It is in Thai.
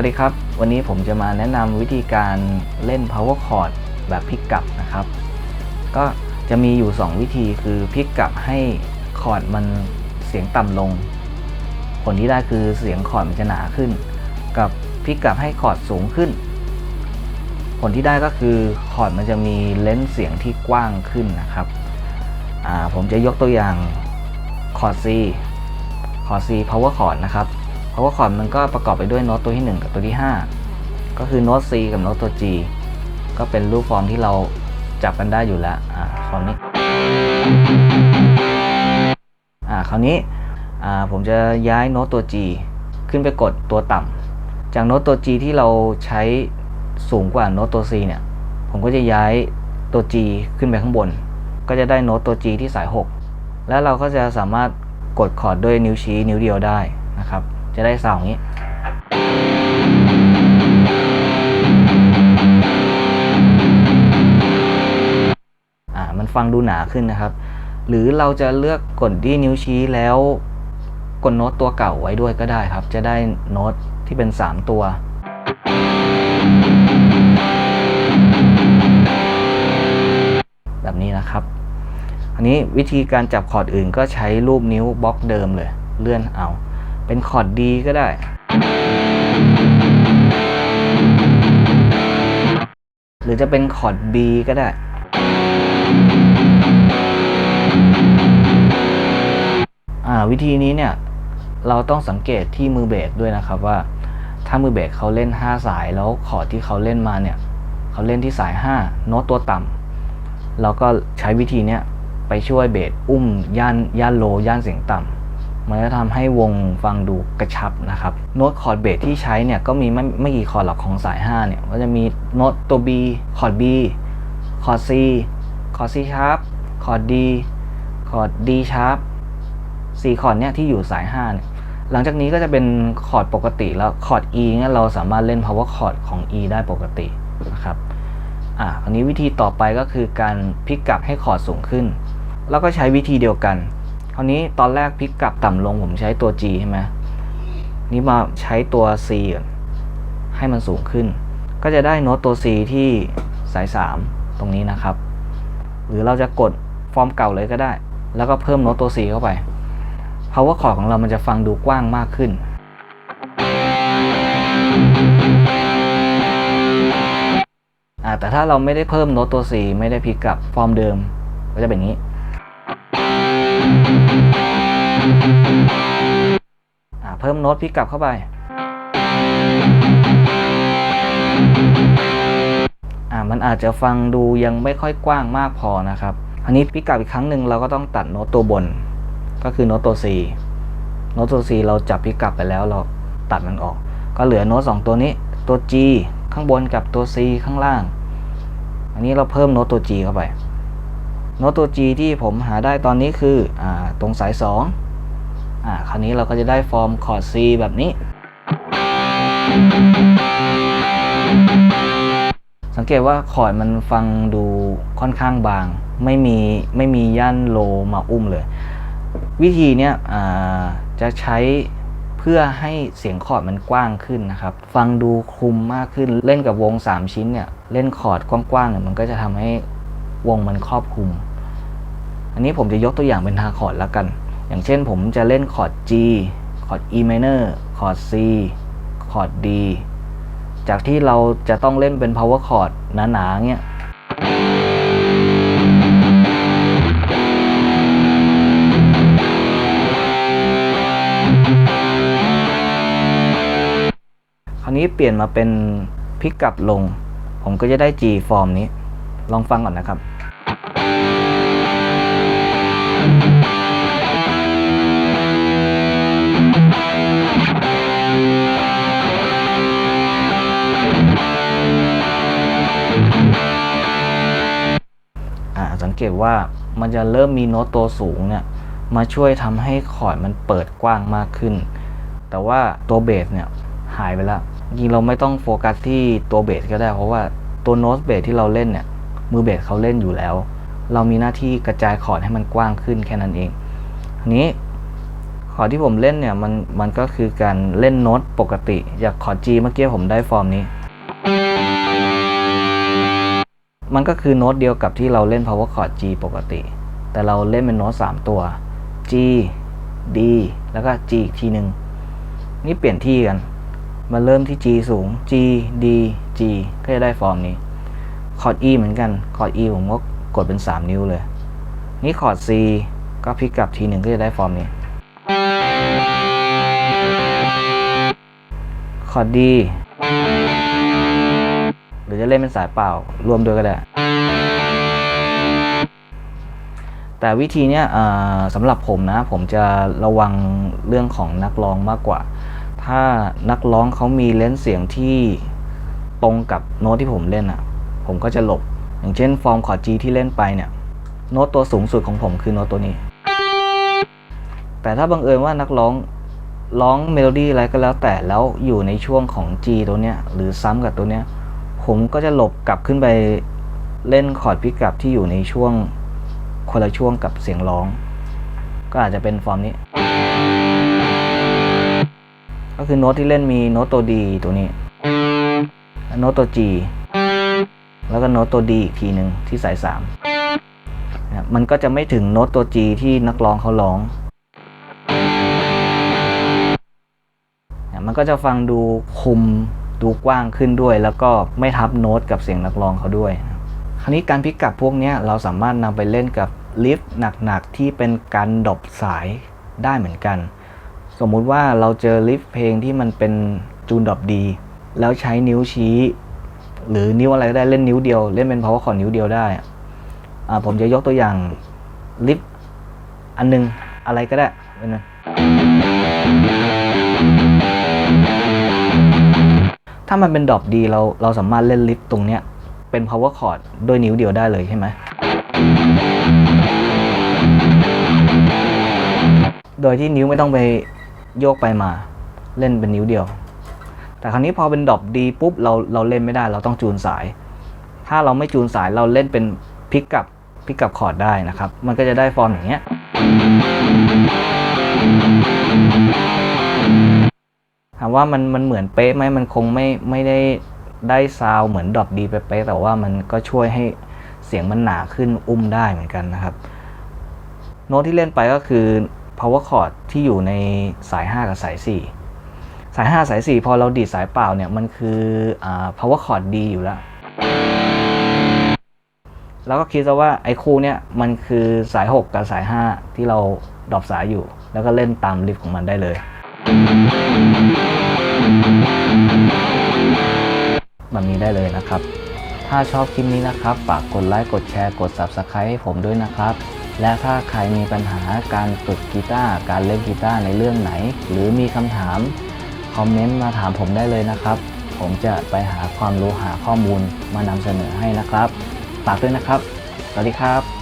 วัสดีครับ วันนี้ผมจะมาแนะนำวิธีการเล่น power chord แบบพลิกกลับนะครับ ก็จะมีอยู่ 2 วิธีคือพลิกกลับให้คอร์ดมันเสียงต่ำลง ผลที่ได้คือเสียงคอร์ดมันจะหนาขึ้น กับพลิกกลับให้คอร์ดสูงขึ้น ผลที่ได้ก็คือคอร์ดมันจะมีเลนส์เสียงที่กว้างขึ้นนะครับผมจะยกตัวอย่างคอร์ด C คอร์ด C power chord นะครับ power chord มันก็ประกอบไปด้วยโน้ตตัวที่ 1 กับตัวที่ 5 ก็คือโน้ต C กับโน้ตตัว G ก็เป็นรูปฟอร์มที่เราจับกันได้อยู่แล้วอ่าฟอร์มนี้อ่าคราวนี้อ่าผมจะย้ายโน้ตตัว G ขึ้นไปกดตัวต่ำจากโน้ตตัว G ที่เราใช้สูงกว่าโน้ตตัว C เนี่ย ผมก็จะย้ายตัว G ขึ้นไปข้างบน ก็จะได้โน้ตตัว G ที่สาย 6 แล้วเราก็จะสามารถกดคอร์ดด้วยนิ้วชี้นิ้วเดียวได้ จะได้ซาอย่างนี้อ่ามันฟังดูหนาขึ้นนะครับ หรือเราจะเลือกกดที่นิ้วชี้แล้วกดโน้ตตัวเก่าไว้ด้วยก็ได้ครับ จะได้โน้ตที่เป็น 3 ตัว แบบนี้นะครับ อันนี้วิธีการจับคอร์ดอื่นก็ใช้รูปนิ้วบล็อกเดิมเลย เลื่อนเอา เป็นคอร์ดดีก็ได้ หรือจะเป็นคอร์ด B ก็ได้อ่าวิธีนี้เนี่ย เราต้องสังเกตที่มือเบสด้วยนะครับว่า ถ้ามือเบสเขาเล่น 5 สายแล้วคอร์ดที่เขาเล่นมาเนี่ยเขาเล่นที่สาย 5 โน้ตตัวต่ำเราก็ใช้วิธีเนี้ยไปช่วยเบสอุ้มย่านย่านโลย่านเสียงต่ำ มันจะทำให้วงฟังดูกระชับนะครับ โน้ตคอร์ดเบสที่ใช้เนี่ยก็มีไม่ไม่กี่คอร์ดหรอกของสาย 5 เนี่ย ก็จะมีโน้ตตัว B คอร์ด B คอร์ด C คอร์ด C sharp คอร์ด D คอร์ด D sharp สี่คอร์ดเนี่ยที่อยู่สาย 5 เนี่ย หลังจากนี้ก็จะเป็นคอร์ดปกติแล้วคอร์ด E เนี่ยเราสามารถเล่น power chord ของ E ได้ปกตินะครับ อะอันนี้วิธีต่อไปก็คือการพลิกกลับให้คอร์ดสูงขึ้น แล้วก็ใช้วิธีเดียวกัน ราวนี้ตอนแรกพลิกกลับต่ำลงผมใช้ตัว G ใช่ไหมนี่มาใช้ตัว C ให้มันสูงขึ้น ก็จะได้โน้ตตัว C ที่สาย 3 ตรงนี้นะครับ หรือเราจะกดฟอร์มเก่าเลยก็ได้ แล้วก็เพิ่มโน้ตตัว C เข้าไป power chord ของเรามันจะฟังดูกว้างมากขึ้นแต่ถ้าเราไม่ได้เพิ่มโน้ตตัว C ไม่ได้พลิกกลับฟอร์มเดิม ก็จะเป็นอย่างนี้ เพิ่มโน้ตพลิกกลับเข้าไปมันอาจจะฟังดูยังไม่ค่อยกว้างมากพอนะครับอันนี้พิกกลับอีกครั้งหนึ่งเราก็ต้องตัดโน้ตตัวบน ก็คือโน้ตตัว C โน้ตตัว C เราจับพิกกลับไปแล้วเราตัดมันออก ก็เหลือโน้ตสองตัวนี้ตัว G ข้างบนกับตัว C ข้างล่าง อันนี้เราเพิ่มโน้ตตัว G เข้าไป โน้ตตัว G ที่ผมหาได้ตอนนี้คืออตรงสาย 2 อ่าคราวนี้เราก็จะได้ฟอร์มคอร์ด C แบบนี้ สังเกตว่าคอร์ดมันฟังดูค่อนข้างบาง ไม่มีไม่มีย่านโลมาอุ้มเลย วิธีเนี้ยจะใช้เพื่อให้เสียงคอร์ดมันกว้างขึ้นนะครับ ฟังดูคลุมมากขึ้นเล่นกับวง 3 ชิ้นเนี่ยเล่นคอร์ดกว้างๆเนี่ยมันก็จะทำให้วงมันครอบคลุม อันนี้ผมจะยกตัวอย่างเป็นทาคอร์ดแล้วกัน อย่างเช่นผมจะเล่นคอร์ด G คอร์ด E minor คอร์ด C คอร์ด D จากที่เราจะต้องเล่นเป็น power chord หนาๆเงี้ยคราวนี้เปลี่ยนมาเป็นพลิกกลับลง ผมก็จะได้ G ฟอร์มนี้ ลองฟังก่อนนะครับ เกตว่ามันจะเริ่มมีโน้ตตัวสูงเนี่ยมาช่วยทำให้คอร์ดมันเปิดกว้างมากขึ้น แต่ว่าตัวเบสเนี่ยหายไปแล้วจริงเราไม่ต้องโฟกัสที่ตัวเบสก็ได้ เพราะว่าตัวโน้ตเบสที่เราเล่นเนี่ยมือเบสเขาเล่นอยู่แล้ว เรามีหน้าที่กระจายคอร์ดให้มันกว้างขึ้นแค่นั้นเองอันนี้คอร์ดที่ผมเล่นเนี่ยมันมันก็คือการเล่นโน้ตปกติอยางคอร์ด G เมื่อกี้ผมได้ฟอร์มนี้ มันก็คือโน้ตเดียวกับที่เราเล่น power chord G ปกติ แต่เราเล่นเป็นโน้ต3ตัว G D แล้วก็ G อีกทีหนึ่งนี่เปลี่ยนที่กัน มาเริ่มที่ G สูง G D G ก็จะได้ฟอร์มนี้ คอร์ด E เหมือนกันคอร์ด E ผมก็กดเป็น 3 นิ้วเลย นี่คอร์ด C ก็พลิกกลับทีหนึ่งก็จะได้ฟอร์มนี้ คอร์ด D รือจะเล่นเป็นสายเปล่ารวมด้วยก็ได้ แต่วิธีเนี้ยสำหรับผมนะ ผมจะระวังเรื่องของนักร้องมากกว่า ถ้านักร้องเขามีเลนส์เสียงที่ตรงกับโน้ตที่ผมเล่นอะ ผมก็จะหลบ อย่างเช่นฟอร์มคอร์ด G ที่เล่นไปเนี่ย โน้ตตัวสูงสุดของผมคือโน้ตตัวนี้ แต่ถ้าบังเอิญว่านักร้องร้องเมโลดี้อะไรก็แล้วแต่แล้วอยู่ในช่วงของ G ตัวเนี้ยหรือซ้ำกับตัวเนี้ย ผมก็จะหลบกลับขึ้นไปเล่นคอร์ดพิกับที่อยู่ในช่วงคนละช่วงกับเสียงร้อง ก็อาจจะเป็นฟอร์มนี้ ก็คือโน้ตที่เล่นมีโน้ตตัว D ตัวนี้ โน้ตตัว G แล้วก็โน้ตตัว D อีกทีหนึ่งที่สาย3นะครับมันก็จะไม่ถึงโน้ตตัว G ที่นักร้องเขาร้อง มันก็จะฟังดูคุม ดูกว้างขึ้นด้วย แล้วก็ไม่ทับโน้ตกับเสียงนักร้องเขาด้วย คราวนี้การพิกับพวกนี้เราสามารถนำไปเล่นกับลิฟต์หนักๆที่เป็นการดรอปสายได้เหมือนกัน สมมุติว่าเราเจอลิฟต์เพลงที่มันเป็นจูนดอปดี แล้วใช้นิ้วชี้ หรือนิ้วอะไรก็ได้เล่นนิ้วเดียว เล่นเป็น power chord นิ้วเดียวได้ผมจะยกตัวอย่างลิฟต์อันหนึงอะไรก็ได้เป็นไง ถ้ามันเป็นดรอปดีเราเราสามารถเล่นลิฟต์ตรงเนี้ยเป็น power chord ด้วยนิ้วเดียวได้เลยใช่ไหม โดยที่นิ้วไม่ต้องไปโยกไปมาเล่นเป็นนิ้วเดียว แต่คราวนี้พอเป็นดรอปดีปุ๊บเราเราเล่นไม่ได้เราต้องจูนสาย ถ้าเราไม่จูนสายเราเล่นเป็นพลิกกับพลิกกับคอร์ดได้นะครับ มันก็จะได้ฟอร์มอย่างเงี้ยามว่ามันมันเหมือนเป๊ะไหมมันคงไม่ไม่ได้ได้ซาวเหมือนดรอปดีเป๊ะๆแต่ว่ามันก็ช่วยให้เสียงมันหนาขึ้นอุ้มได้เหมือนกันนะครับ โน้ตที่เล่นไปก็คือ power chord ที่อยู่ในสาย 5 กับสาย 4 สาย 5 สาย 4 พอเราดีดสายเปล่าเนี่ยมันคืออ power chord ดีอยู่แล้ว แล้วก็คิดซะว่าไอ้คู่เนี่ยมันคือสาย 6 กับสาย 5 ที่เราดรอปสายอยู่ แล้วก็เล่นตามริฟของมันได้เลย แบบนี้ได้เลยนะครับ ถ้าชอบคลิปนี้นะครับ ฝากกดไลค์ กดแชร์ กด Subscribe ให้ผมด้วยนะครับ และถ้าใครมีปัญหาการฝึกกีตาร์ การเล่นกีตาร์ในเรื่องไหน หรือมีคำถาม คอมเมนต์มาถามผมได้เลยนะครับ ผมจะไปหาความรู้หาข้อมูลมานำเสนอให้นะครับ ฝากด้วยนะครับ สวัสดีครับ